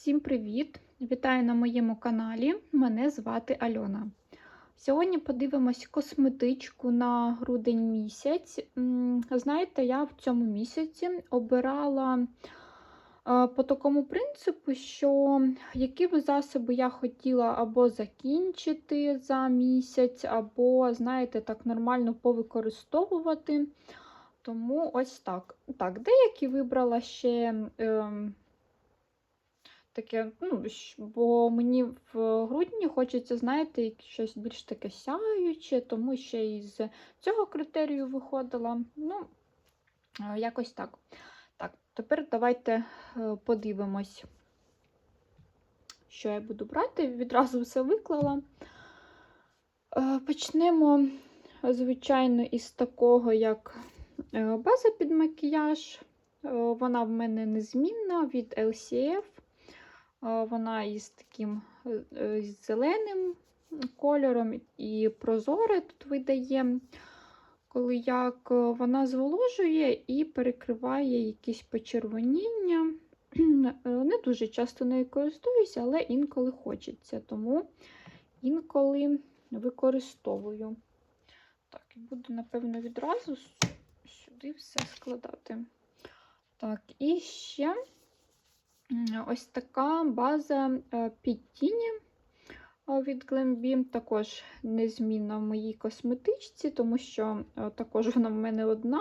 Всім привіт! Вітаю на моєму каналі. Мене звати Альона. Сьогодні подивимось косметичку на грудень місяць. Знаєте, я в цьому місяці обирала е, по такому принципу, що які б засоби я хотіла або закінчити за місяць, або, знаєте, так нормально повикористовувати. Тому ось так. Так, деякі вибрала ще. ем, таке, ну, бо мені в грудні хочеться, знаєте, щось більш таке сяюче, тому ще із цього критерію виходила. Ну, е, якось так. Так, тепер давайте е, подивимось, що я буду брати. Відразу все виклала. Е, Почнемо, звичайно, із такого, як база під макіяж. Вона в мене незмінна від LCF. Е, Вона із таким е, е, зеленим кольором і прозоре тут видає, коли як вона зволожує і перекриває якісь почервоніння. Не дуже часто нею користуюся, але інколи хочеться, тому інколи використовую. Так, буду, напевно, відразу сюди все складати. Так, і ще Ось така база е, під тіні е, від Glambeam, також незмінна в моїй косметичці, тому що е, також вона в мене одна.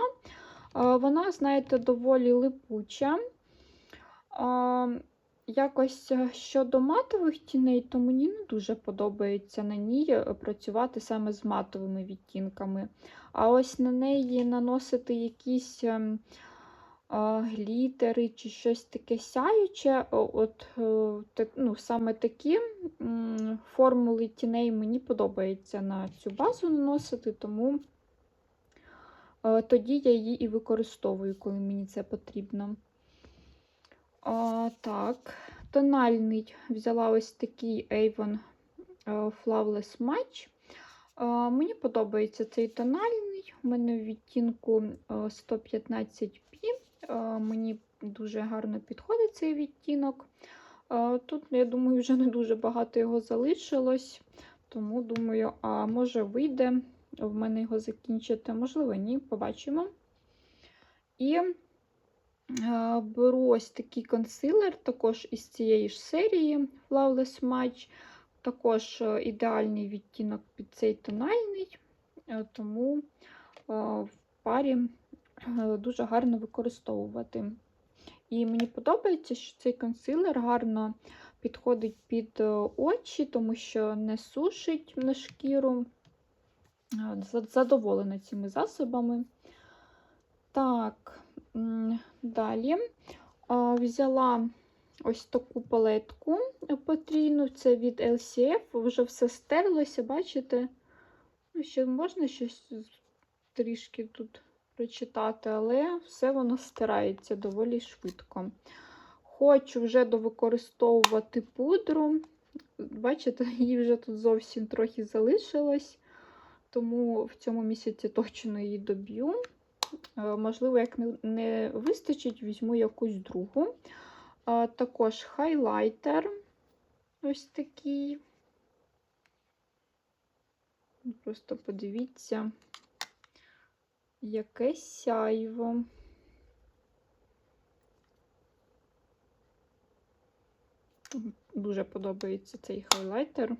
Вона, знаєте, доволі липуча. Якось щодо матових тіней, то мені не дуже подобається на ній працювати саме з матовими відтінками. А ось на неї наносити якісь. А, глітери чи щось таке сяюче. От, е, ну, саме такі формули тіней мені подобається на цю базу наносити, тому е, тоді я її і використовую, коли мені це потрібно. А, так, тональний взяла ось такий Avon е, Flawless Match. Е, Мені подобається цей тональний. У мене в відтінку е, 115p. Е, Мені дуже гарно підходить цей відтінок. Е, Тут, я думаю, вже не дуже багато його залишилось, тому думаю, а може вийде в мене його закінчити, можливо, ні, побачимо. І е, беру ось такий консилер, також із цієї ж серії Flawless Match. Також е, ідеальний відтінок під цей тональний, е, тому е, в парі е, дуже гарно використовувати. І мені подобається, що цей консилер гарно підходить під е, очі, тому що не сушить на шкіру. Е, Задоволена цими засобами. Так, далі взяла ось таку палетку потрійну, це від LCF, вже все стерлося, бачите? Ну, ще можна щось трішки тут прочитати, але все воно стирається доволі швидко. Хочу вже довикористовувати пудру. Бачите, її вже тут зовсім трохи залишилось, тому в цьому місяці точно її доб'ю. Е, Можливо, як не, не вистачить, візьму якусь другу. Також хайлайтер ось такий. Просто подивіться, яке сяйво. Дуже подобається цей хайлайтер.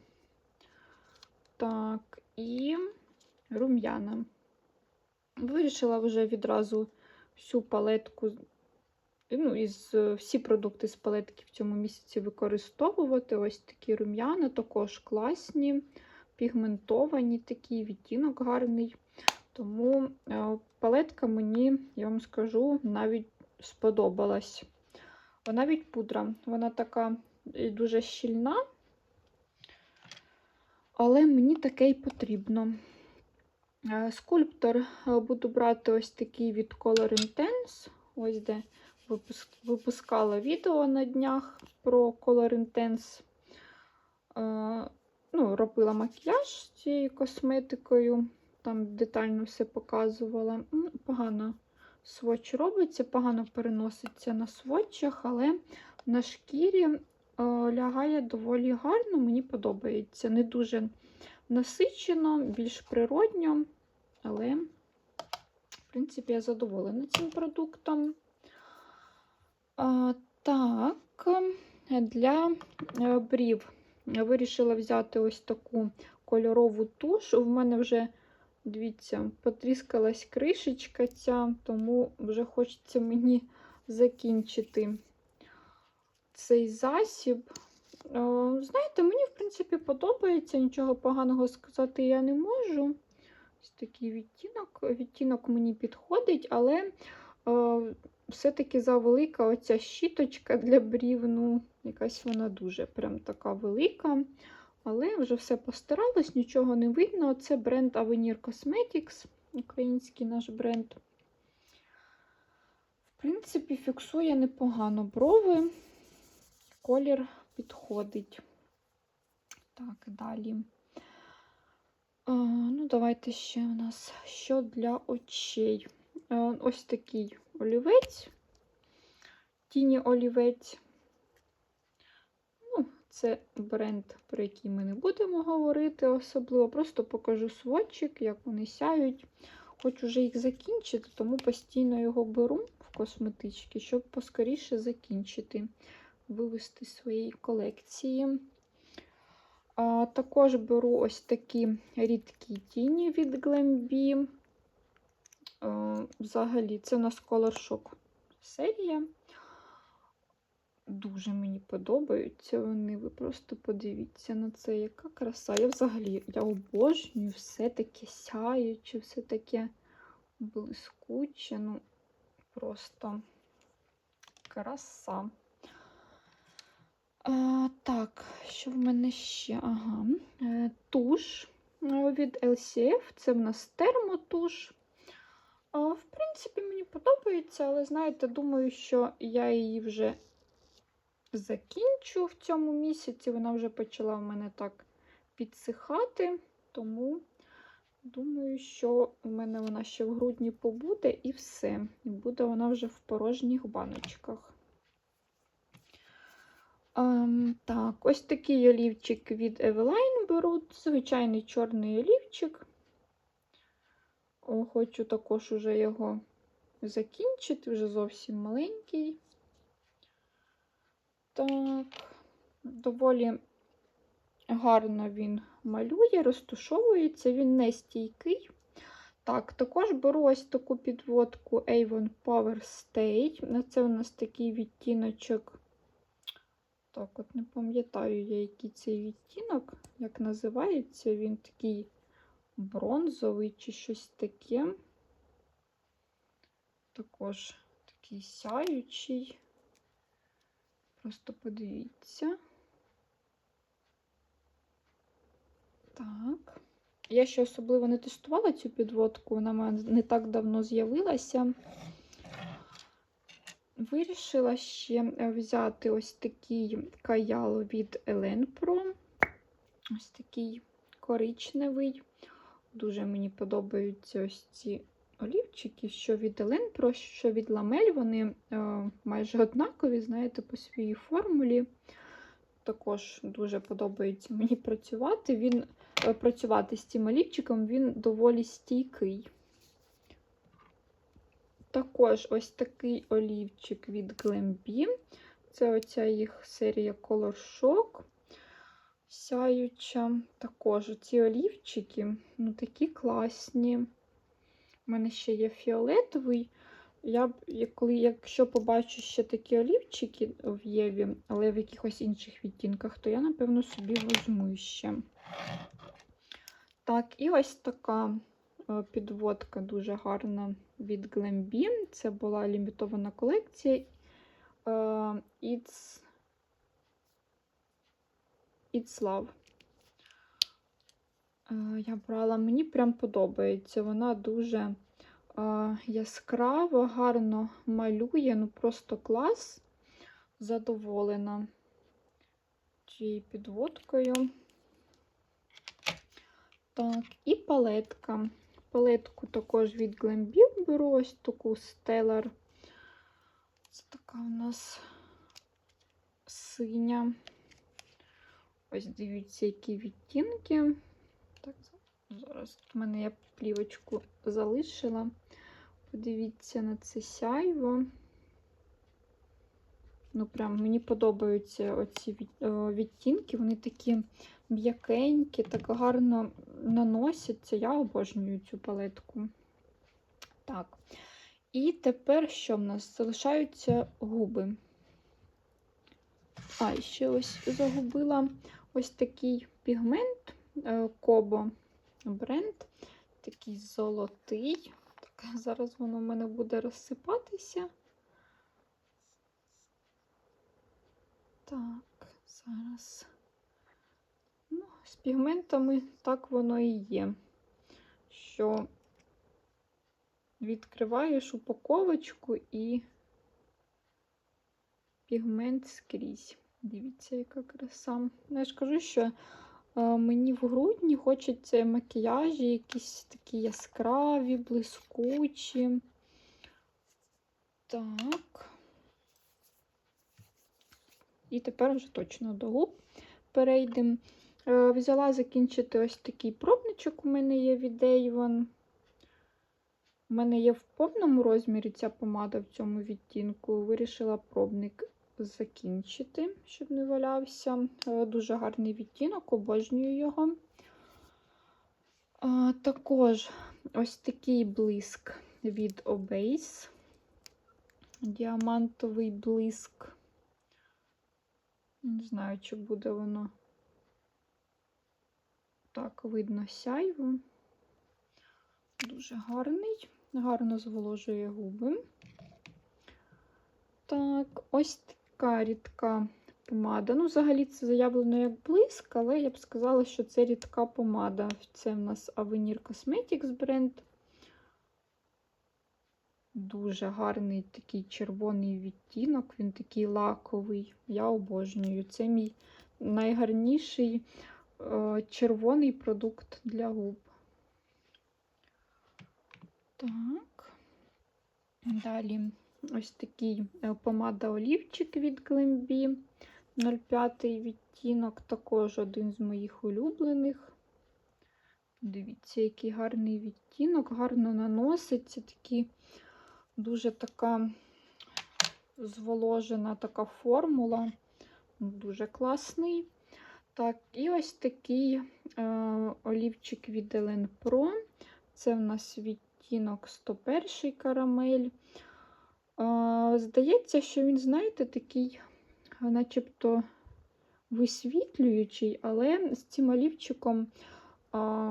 Так, і рум'яна. Вирішила вже відразу всю палетку, ну, із, всі продукти з палетки в цьому місяці використовувати. Ось такі рум'яна, також класні, пігментовані, такий відтінок гарний. Тому е, палетка мені, я вам скажу, навіть сподобалась. О, навіть пудра, вона така е, дуже щільна, але мені таке й потрібно. Е, Скульптор буду брати ось такий від Color Intense. Ось де випускала відео на днях про Color Intense. Ну, робила макіяж з цією косметикою, там детально все показувала. Погано сводч робиться, погано переноситься на сводчах, але на шкірі лягає доволі гарно, мені подобається. Не дуже насичено, більш природньо, але, в принципі, я задоволена цим продуктом. А, так, для е, брів я вирішила взяти ось таку кольорову туш. У мене вже, дивіться, потріскалась кришечка ця, тому вже хочеться мені закінчити цей засіб. Е, Знаєте, мені, в принципі, подобається, нічого поганого сказати я не можу. Ось такий відтінок. Відтінок мені підходить, але е, все-таки завелика оця щіточка для брів, ну, якась вона дуже прям така велика. Але вже все постаралось, нічого не видно. Це бренд Avenir Cosmetics, український наш бренд. В принципі, фіксує непогано брови, колір підходить. Так, далі. А, ну, давайте ще у нас що для очей. А, ось такий олівець, тіні олівець. Це бренд, про який ми не будемо говорити особливо. Просто покажу сводчик, як вони сяють. Хочу вже їх закінчити, тому постійно його беру в косметички, щоб поскоріше закінчити, вивести з своєї колекції. А, також беру ось такі рідкі тіні від Glambi. Взагалі, це у нас Color Shock серія. Дуже мені подобаються вони. Ви просто подивіться на це, яка краса. Я взагалі я обожнюю все таке сяюче, все таке блискуче. Ну, просто краса. А, так, що в мене ще? Ага. Е, туш е, від LCF. Це в нас термотуш. В принципі, мені подобається, але, знаєте, думаю, що я її вже закінчу в цьому місяці. Вона вже почала в мене так підсихати, тому думаю, що у мене вона ще в грудні побуде і все. І буде вона вже в порожніх баночках. Ем, так, ось такий олівчик від Eveline беру. Звичайний чорний олівчик. О, хочу також уже його закінчити, вже зовсім маленький. Так, доволі гарно він малює, розтушовується, він не стійкий. Так, також беру ось таку підводку Avon Power Stay. Це у нас такий відтіночок. Так, от не пам'ятаю я, який цей відтінок, як називається, він такий бронзовий чи щось таке. Також такий сяючий. Просто подивіться. Так. Я ще особливо не тестувала цю підводку, вона мене не так давно з'явилася. Вирішила ще взяти ось такий каял від Elen Pro. Ось такий коричневий. Дуже мені подобаються ось ці олівчики, що від Pro, що від Ламель. Вони е, майже однакові, знаєте, по своїй формулі. Також дуже подобається мені працювати. Він е, працювати з цим олівчиком, він доволі стійкий. Також ось такий олівчик від Glambi. Це оця їх серія Color Shock. Сяюча. Також ці олівчики, ну такі класні. У мене ще є фіолетовий. Я б, коли, якщо побачу ще такі олівчики в Єві, але в якихось інших відтінках, то я, напевно, собі візьму ще. Так, і ось така е, підводка дуже гарна від Glambi. Це була лімітована колекція. Е, It's, It's Love. Е, Я брала, мені прям подобається. Вона дуже яскраво, гарно малює, ну просто клас. Задоволена цією підводкою. Так, і палетка. Палетку також від Glambi беру ось таку Stellar. Це така у нас синя. Ось дивіться, які відтінки. Так, зараз в мене я плівочку залишила. Подивіться на це сяйво. Ну, прям мені подобаються оці е, відтінки, вони такі м'якенькі, так гарно наносяться. Я обожнюю цю палетку. Так. І тепер що в нас? Залишаються губи. А, ще ось загубила ось такий пігмент Кобо бренд. Такий золотий. Так, зараз воно в мене буде розсипатися. Так, зараз. Ну, з пігментами так воно і є. Що відкриваєш упаковочку і пігмент скрізь. Дивіться, яка краса. Ну, я ж кажу, що е, мені в грудні хочеться макіяжі, якісь такі яскраві, блискучі. Так. І тепер вже точно до губ перейдемо. Е, Взяла закінчити ось такий пробничок. У мене є від Avon. У мене є в повному розмірі ця помада в цьому відтінку. Вирішила пробник закінчити, щоб не валявся. Е, Дуже гарний відтінок, обожнюю його. Також ось такий блиск від Obase. Діамантовий блиск. Не знаю, чи буде воно так видно сяйво. Дуже гарний, гарно зволожує губи. Так, ось така рідка помада. Ну, взагалі, це заявлено як блиск, але я б сказала, що це рідка помада. Це в нас Avenir Cosmetics бренд. Дуже гарний такий червоний відтінок, він такий лаковий. Я обожнюю. Це мій найгарніший е, червоний продукт для губ. Так. Далі ось такий е, помада олівчик від Glambi 05 відтінок, також один з моїх улюблених. Дивіться, який гарний відтінок, гарно наноситься, такий дуже така зволожена така формула, дуже класний. Так, і ось такий е, олівчик від Elen Pro. Це в нас відтінок 101 карамель. Здається, що він, знаєте, такий, начебто висвітлюючий, але з цим олівчиком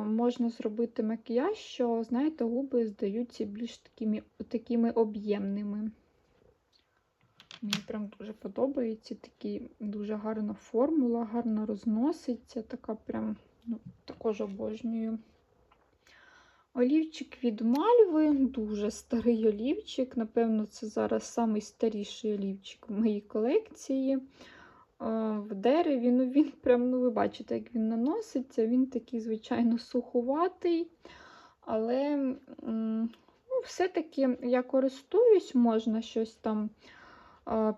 можна зробити макіяж, що, знаєте, губи здаються більш такими, такими об'ємними. Мені прям дуже подобається. Такі дуже гарна формула, гарно розноситься. Така прям, ну, також обожнюю. Олівчик від Мальви, дуже старий олівчик. Напевно, це зараз найстаріший олівчик в моїй колекції. В дереві, ну він прям, ну ви бачите, як він наноситься. Він такий, звичайно, суховатий. Але ну, все-таки я користуюсь, можна щось там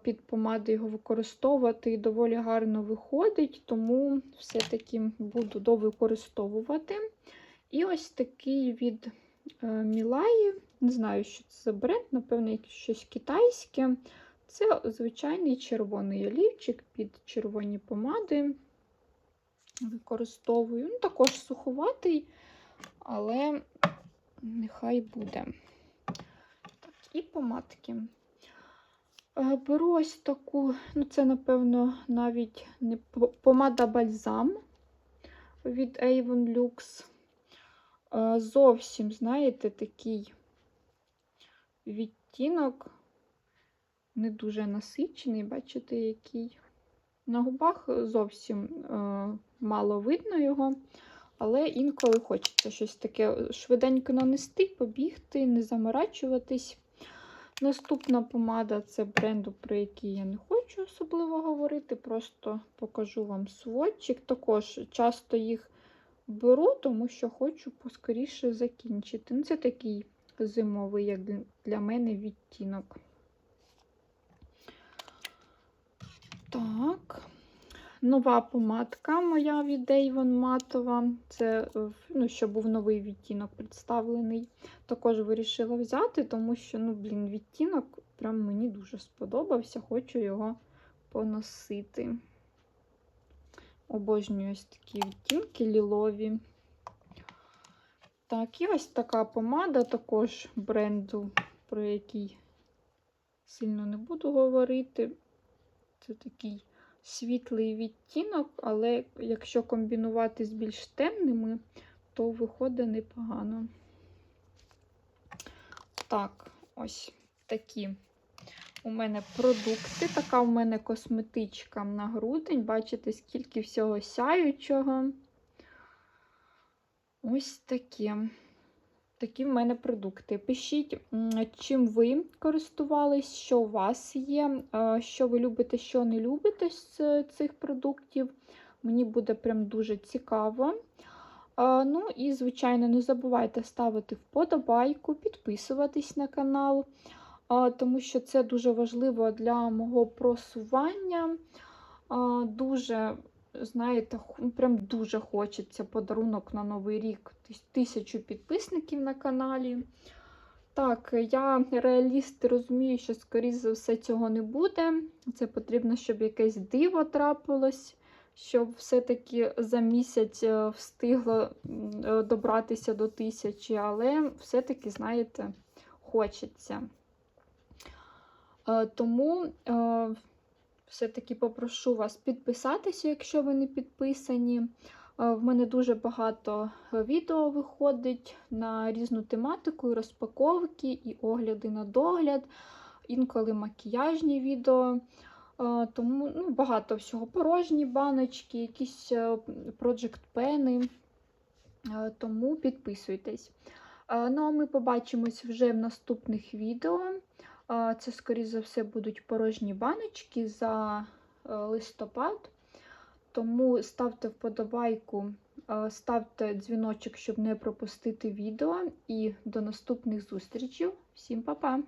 під помади його використовувати і доволі гарно виходить, тому все-таки буду довикористовувати. І ось такий від Мілаї, не знаю, що це за бренд, напевно, щось китайське. Це звичайний червоний олівчик під червоні помади. Використовую. Ну, також суховатий, але нехай буде. Так, і помадки. Беру ось таку, ну це, напевно, навіть не помада бальзам від Avon Lux. Зовсім, знаєте, такий відтінок, не дуже насичений, бачите, який. На губах зовсім е, мало видно його, але інколи хочеться щось таке швиденько нанести, побігти, не заморачуватись. Наступна помада це бренду, про який я не хочу особливо говорити, просто покажу вам сводчик. Також часто їх беру, тому що хочу поскоріше закінчити. Ну, Це такий зимовий, як для мене, відтінок. Так. Нова помадка моя від Avon матова. Це, ну, що був новий відтінок представлений. Також вирішила взяти, тому що, ну, блін, відтінок прям мені дуже сподобався. Хочу його поносити. Обожнюю ось такі відтінки лілові. Так, і ось така помада також бренду, про який сильно не буду говорити. Це такий світлий відтінок, але якщо комбінувати з більш темними, то виходить непогано. Так, ось такі у мене продукти. Така у мене косметичка на грудень. Бачите, скільки всього сяючого. Ось таке. Такі в мене продукти. Пишіть, чим ви користувались, що у вас є, е, що ви любите, що не любите з цих продуктів. Мені буде прям дуже цікаво. Е, Ну і, звичайно, не забувайте ставити вподобайку, підписуватись на канал, тому що це дуже важливо для мого просування. Дуже знаєте, ну, прям дуже хочеться подарунок на Новий рік. Тисячу підписників на каналі. Так, я реаліст розумію, що, скоріш за все, цього не буде. Це потрібно, щоб якесь диво трапилось, щоб все-таки за місяць е, встигло е, добратися до тисячі, але все-таки, знаєте, хочеться. Е, Тому е, все-таки попрошу вас підписатися, якщо ви не підписані. Е, В мене дуже багато відео виходить на різну тематику, і розпаковки, і огляди на догляд, інколи макіяжні відео. Тому ну, багато всього. Порожні баночки, якісь project пени. Тому підписуйтесь. Ну, а ми побачимось вже в наступних відео. Це, скоріш за все, будуть порожні баночки за е, листопад. Тому ставте вподобайку, е, ставте дзвіночок, щоб не пропустити відео. І до наступних зустрічей. Всім па-па!